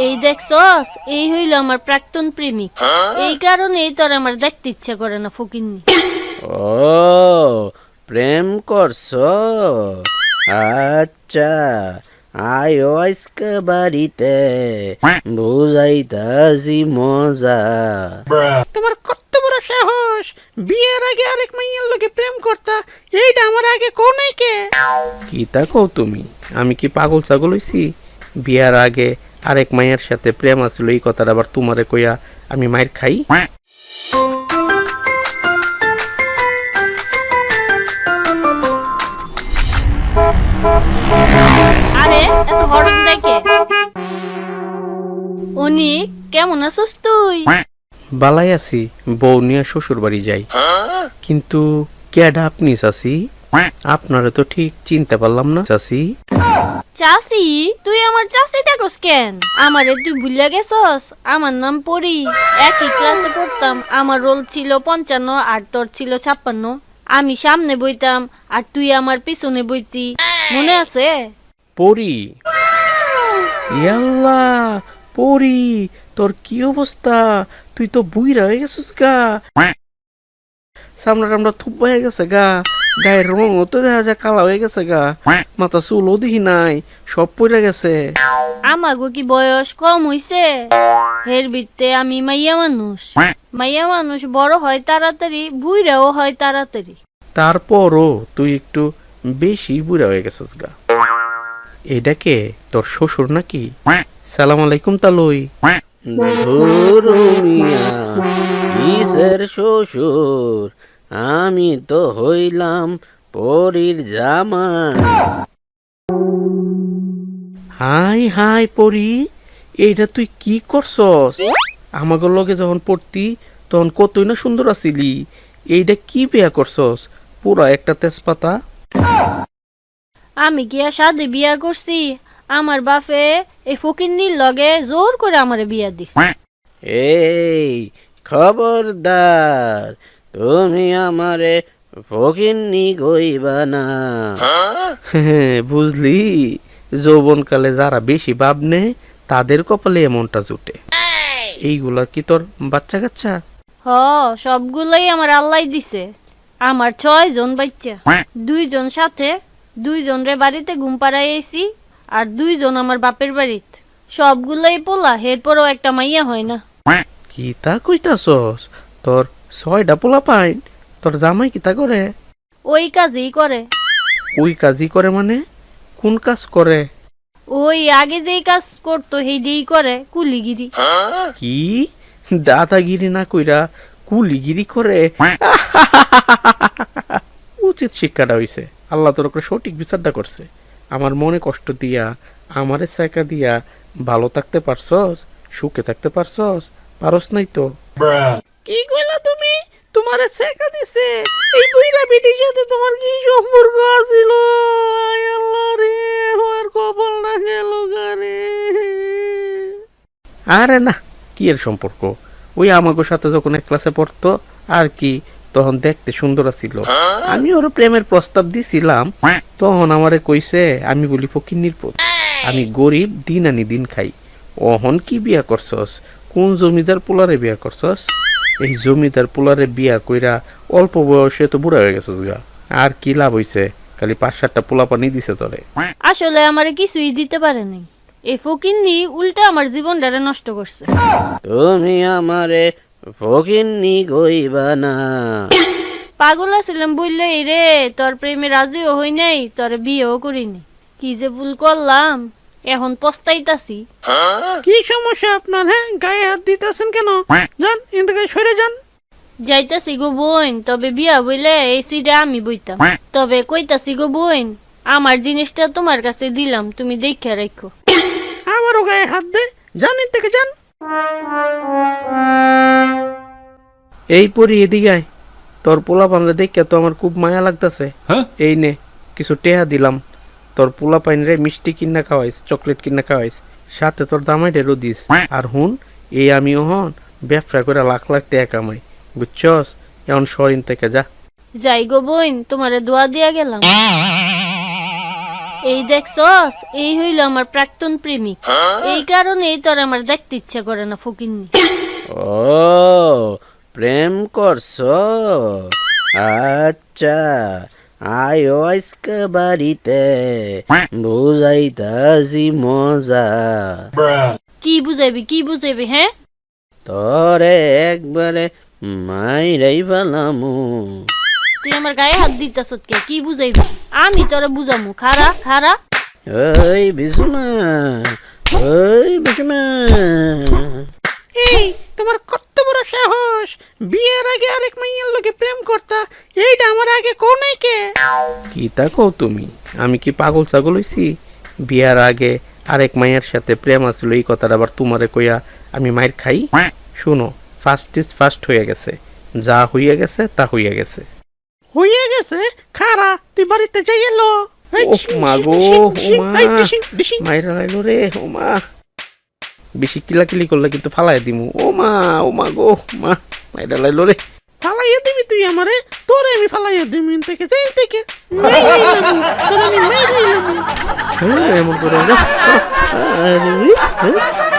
এই দেখছস? এই হইল আমার প্রাক্তন প্রেমিক। এই কারণেই তোর আমার দেখতে ইচ্ছা করে না ফকিন্নি। ও প্রেম করছ? আচ্ছা আয়ো আজকে বাড়িতে। বুঝাইতাছি মজা। তোমার কত বড় সাহস? বিয়ের আগে আরেক মাইয়ের লোকে প্রেম করতা এইটা আমার আগে কোন কে? কি তা কও তুমি? আমি কি পাগল ছাগল হইছি? বিয়ার আগে আরেক মায়ের সাথে প্রেম আছিল এই কথাটা আবার তোমারে কইয়া আমি মায়ের খাই। আরে এত হরক দেখে অনিক কেমন আছিস তুই? বালাই আছি বউ নিয়ে শ্বশুর বাড়ি যাই। কিন্তু কেডা আপনি চাচি? আপনারে তো ঠিক চিনতে পারলাম না চাচি। চাষি তুই আমার চাষি ডাকস কেন? আমারে তুই ভুলে গেছস? আমার নাম পড়ি একই ক্লাসে পড়তাম আমার রোল ছিল পঞ্চান্ন আর তোর ছিল ছাপ্পান্ন। আমি সামনে বইতাম আর তুই আমার পিছনে বইতি। মনে আছে? পরি। ইয়াল্লা পরি তোর কি অবস্থা? তুই তো বুইরা হয়ে গেছিস গা। সামনে আমরা থুপ হয়ে গেছে গা। গায়ের রং তো দেখা যায় কালা হয়ে গেছে গা। মাথা চুলও দেখি নাই সব পড়ে গেছে। আমাগো কি বয়স কম হইছে? হের বিত্তে আমি মাইয়া মানুষ। মাইয়া মানুষ বড় হয় তাড়াতাড়ি বুইরাও হয় তাড়াতাড়ি। তারপরও তুই একটু বেশি বুড়া হয়ে গেছিস গা। এটাকে তোর শ্বশুর নাকি? সালাম আলাইকুম তালুই। ধুরু মিয়া শ্বশুর? আমি তো হইলাম পরীর জামাই। হাই হাই পরি এইটা তুই কি করছস? আমাকে লগে যখন পড়তি তখন কতই না সুন্দর আছিলি। এইটা কি বিয়া করছস? পুরা একটা তেজপাতা। আমি গিয়া সাদে বিয়া করছি। আমার বাপে এই ফকিন্নির লগে জোর করে আমারে বিয়া দিস এই খবরদার তুমি আমারে ফকিন্নি গইবা না। হ্যাঁ? বুঝলি? যৌবনকালে যারা বেশি ভাব নেয় তাদের কপালে এমনটা জুটে। এইগুলা কি তোর বাচ্চা কাচ্চা হ সবগুলোই আমার আল্লাহ দিছে। আমার ছয় জন বাচ্চা। দুইজন সাথে দুইজন রে বাড়িতে ঘুম পাড়াই এসি আর দুইজন আমার বাপের বাড়িত। সবগুলোই পোলা এরপরও একটা মাইয়া হয় না। কি তা কইতাছস? তোর ছয়টা পোলা পাইন তোর জামাই কি তা করে? ওই কাজই করে। ওই কাজই করে মানে? কোন কাজ করে? ওই আগে যেই কাজ করতো সেইটাই করে কুলিগিরি। কি? দাদাগিরি না কইরা কুলিগিরি করে? উচিত শিক্ষাটা হইছে। আল্লাহ তোর উপরে সঠিক বিচারটা করছে। আমার মনে কষ্ট দিয়া আমারে সাইকা দিয়া ভালো থাকতে পারছস সুখে থাকতে পারছস পারস নাই তো। কি তোমারে শেখা দিছে। এই বুইরা বেটির সাথে তোমার কি সম্পর্ক আছিল? আমার আরে না, কি এর সম্পর্ক? ওই আমাকে সাথে যখন এক ক্লাসে পড়তো, আর কি, তখন দেখতে সুন্দর ছিল আমি ওর প্রেমের প্রস্তাব দিছিলাম, তখন আমারে কইছে, আমি বলি ফকির নির্পদ আমি গরিব, দিন আনি দিন খাই। অহন কি বিয়া করছস? কোন জমিদার পোলারে বিয়া করছস? এই জমিদার পোলারে বিয়া কইরা অল্প বয়সে তো বুড়া হয়ে গেছস গা। আর কি লাভ হইছে? খালি পাঁচ সাতটা পোলা পানি দিছে তোরে। আসলে আমার কিছুই দিতে পারে নাই। এই ফকিন্নি উল্টা আমার জীবন জীবনটারে নষ্ট করছে। তুমি আমারে ফকিন্নি গইবা না। পাগল আছিলাম বললে এই রে তোর প্রেমে রাজিও হই নাই তোর বিয়েও করিনি। কি যে ভুল করলাম। এখন পস্তাইতাছি। কি সমস্যা আপনার হ্যাঁ? গায়ে হাত দিতেছেন কেন? যান এখান থেকে সরে যান। যাইতাছি গো বোন তবে বিয়া বইলে এই সিডা আমি বইতাম। তবে কইতাছি গো বোন আমার জিনিসটা তোমার কাছে দিলাম তুমি দেখে রাখো আবারও গায়ে হাত দে যান এর থেকে যান। এই পরি এদিকে আয়। তোর পোলা পানরে দেখে তো আমার খুব মায়া লাগতাছে। এই নে কিছু টেহা দিলাম। তোর পোলা পাইন রে মিষ্টি কিনা খাওয়াইস চকলেট কিনা খাওয়াইস সাথে তোর দামাই ডেরো দিস। আর হুন এই আমি হন ব্যবসা করে লাখ লাখ টাকা কামাই বুঝছস? এখন শরিন থেকে যা। যাই গো বোন তোমারে দোয়া দিয়া গেলাম। এই দেখছস এই হইল আমার প্রাক্তন প্রেমিক। এই কারণেই তোর আমার দেখতে ইচ্ছা করে না ফকিন্নি। ও প্রেম করছ? আচ্ছা। আয়ো আজকে বাড়িতে বুঝাইতাছি মজা কি বুঝাইবি কি বুঝাইবি হ্যাঁ তোরে একবারে মাইরাই ফেলামু তুই আমার গায়ে হাত দিতাস কে কি বুঝাইবি আমি তোরা বুঝামু খারা খারা ওই বিছুমা ওই বিছুমা এই সাহস? বিয়ের আগে আরেক মাইয়ার লোকে প্রেম করতা এইটা আমার আগে কোন কে? কি তা কও তুমি? আমি কি পাগল ছাগল হইছি? বিয়ার আগে আরেক মায়ের সাথে প্রেম আছিল এই কথাটা আবার তোমারে কইয়া আমি মায়ের খাই? শুনো ফার্স্ট ইজ ফার্স্ট হয়ে গেছে। যা হইয়া গেছে তা হইয়া গেছে। হয়ে গেছে? খারা তুই বাড়িতে যাই এলো এই, ওহ মা ও মা। এই, ডিসিং, ডিসিং। মায়ের রে ও মা বেশি কিলাকিলি করলে কিন্তু ফালাই দিমু ও মা ও মা গো মা মায়ের লাইলো রে ফালাইয়া দিবি তুই আমারে তোরে আমি ফালাইয়া দিবি থেকে যাই থেকে তোরে আমি মাইরাইলাম। হ্যাঁ, এমন করে। আরে, হ্যাঁ।